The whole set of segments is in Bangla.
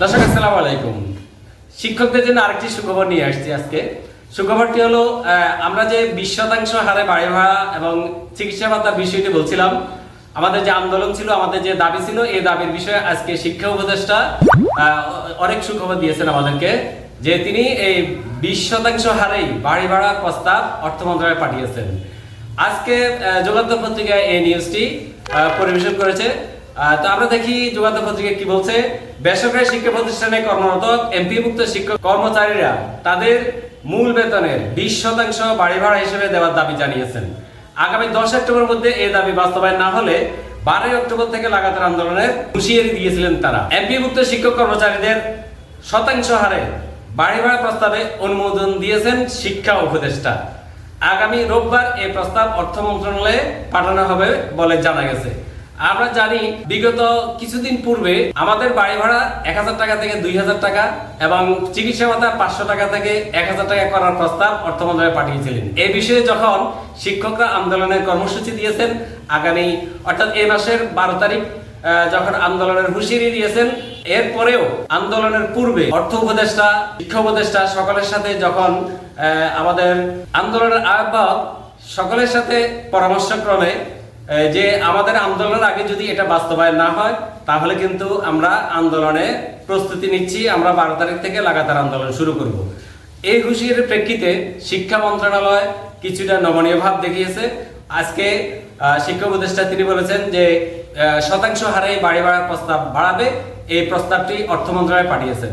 দর্শক, আসসালামু আলাইকুম। শিক্ষকদের জন্য আরেকটি সুখবর নিয়ে আসছি আজকে। সুখবরটি হলো আমরা যে বিশ শতাংশ হারে বাড়ি ভাড়া এবং চিকিৎসা ভাতার বিষয়টি বলছিলাম, আমাদের যে আন্দোলন ছিল, আমাদের যে দাবি ছিল, এই দাবির বিষয়ে আজকে শিক্ষা উপদেষ্টা অনেক সুখবর দিয়েছেন আমাদেরকে, যে তিনি এই বিশ শতাংশ হারেই বাড়ি ভাড়ার প্রস্তাব অর্থ মন্ত্রণালয়ে পাঠিয়েছেন। আজকে যুগান্তর পত্রিকায় এই নিউজটি পরিবেশন করেছে। তো আমরা দেখি যুগান্তর পত্রিকা কি বলছে? বেসরকারি শিক্ষা প্রতিষ্ঠানে কর্মরত এমপিভুক্ত শিক্ষক কর্মচারীরা তাদের মূল বেতনের বিশ শতাংশ বাড়ি ভাড়া হিসেবে দেওয়ার দাবি জানিয়েছেন। আগামী দশ মধ্যে দাবি বাস্তবায়ন না হলে বারোই অক্টোবর থেকে লাগাতার আন্দোলনের হুঁশিয়ারি দিয়েছিলেন তারা। এমপিভুক্ত শিক্ষক কর্মচারীদের শতাংশ হারে বাড়ি ভাড়া প্রস্তাবে অনুমোদন দিয়েছেন শিক্ষা উপদেষ্টা। আগামী রোববার এই প্রস্তাব অর্থ মন্ত্রণালয়ে পাঠানো হবে বলে জানা গেছে। আমরা জানি বিগত কিছুদিন পূর্বে আমাদের বাড়ি ভাড়া এক হাজার টাকা থেকে দুই হাজার টাকা এবং চিকিৎসা ভাতা পাঁচশো টাকা থেকে এক হাজার টাকা করার প্রস্তাব অর্থ মন্ত্রণালয়ে পাঠিয়েছিলেন। এই বিষয়ে যখন শিক্ষকরা আন্দোলনের কর্মসূচি দিয়েছেন, আগামী অর্থাৎ এই মাসের বারো তারিখ যখন আন্দোলনের হুঁশিয়ারি দিয়েছেন, এরপরেও আন্দোলনের পূর্বে অর্থ উপদেষ্টা, শিক্ষা উপদেষ্টা সকলের সাথে যখন আমাদের আন্দোলনের আহ্বায়ক সকলের সাথে পরামর্শক্রমে যে আমাদের আন্দোলনের আগে যদি এটা বাস্তবায়ন না হয়, তাহলে কিন্তু আমরা আন্দোলনে প্রস্তুতি নিচ্ছি, আমরা বারো তারিখ থেকে লাগাতার আন্দোলন শুরু করব। এই হুঁশিয়ারির প্রেক্ষিতে শিক্ষা মন্ত্রণালয় কিছুটা নমনীয় ভাব দেখিয়েছে। আজকে শিক্ষা উপদেষ্টা তিনি বলেছেন যে শতাংশ হারে বাড়ি বাড়ার প্রস্তাব বাড়াবে, এই প্রস্তাবটি অর্থ মন্ত্রণালয়ে পাঠিয়েছেন।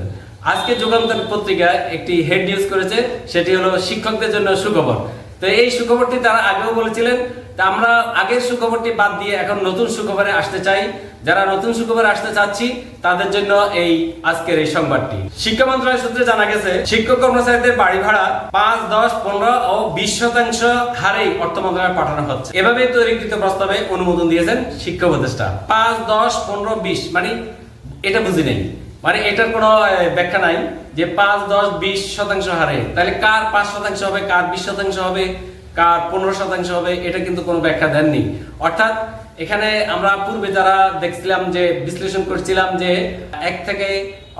আজকে যুগান্তর পত্রিকায় একটি হেড নিউজ করেছে, সেটি হলো শিক্ষকদের জন্য সুখবর। তো এই সুখবরটি তারা আগেও বলেছিলেন তা আমরা আগের সুখবরটি বাদ দিয়ে এখন নতুন সুখবরে আসতে চাই। যারা নতুন সুখবরে আসতে চাচ্ছি, তাদের জন্য এই আজকের এই সংবাদটি। শিক্ষা মন্ত্রণালয় সূত্রে জানা গেছে, শিক্ষক কর্মচারীদের বাড়ি ভাড়া পাঁচ, দশ, পনেরো ও বিশ শতাংশ হারেই অর্থ মন্ত্রণালয়ে পাঠানো হচ্ছে। এভাবে তৈরিকৃত প্রস্তাবে অনুমোদন দিয়েছেন শিক্ষা উপদেষ্টা। পাঁচ, দশ, পনেরো, বিশ মানে এটা বুঝি নেই। মানে এটার কোনো ব্যাখ্যা নাই যে পাঁচ, দশ, বিশ শতাংশ হারে। তাহলে কার পাঁচ শতাংশ হবে, কার বিশ শতাংশ হবে? কার পনেরো শতাংশ হবে, এটা কিন্তু কোনো ব্যাখ্যা দেননি। অর্থাৎ এখানে আমরা পূর্বে যারা দেখছিলাম যে, বিশ্লেষণ করছিলাম যে, এক থেকে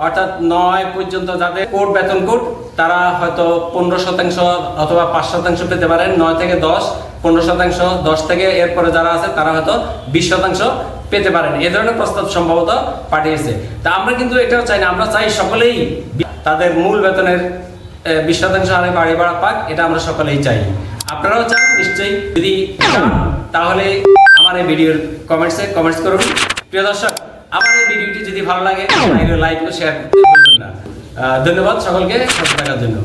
অর্থাৎ নয় পর্যন্ত যাদের কোট বেতন কোট তারা হয়তো পনেরো শতাংশ অথবা পাঁচ শতাংশ পেতে পারেন, নয় থেকে দশ, পনেরো শতাংশ, দশ থেকে এরপরে যারা আছে, তারা হয়তো বিশ শতাংশ পেতে পারেন। এ ধরনের প্রস্তাব সম্ভবত পাঠিয়েছে। তা আমরা কিন্তু এটাও চাই না, আমরা চাই সকলেই তাদের মূল বেতনের বিশ শতাংশ হারে বাড়ি ভাড়া পাক এটা আমরা সকলেই চাই। আপনারাও চান, নিশ্চয়ই যদি তাহলে আমার এই ভিডিওর কমেন্টসে কমেন্টস করুন। প্রিয় দর্শক, আমার এই ভিডিওটি যদি ভালো লাগে লাইক ও শেয়ার করতে ভুলবেন না। ধন্যবাদ সকলকে সাথে থাকার জন্য।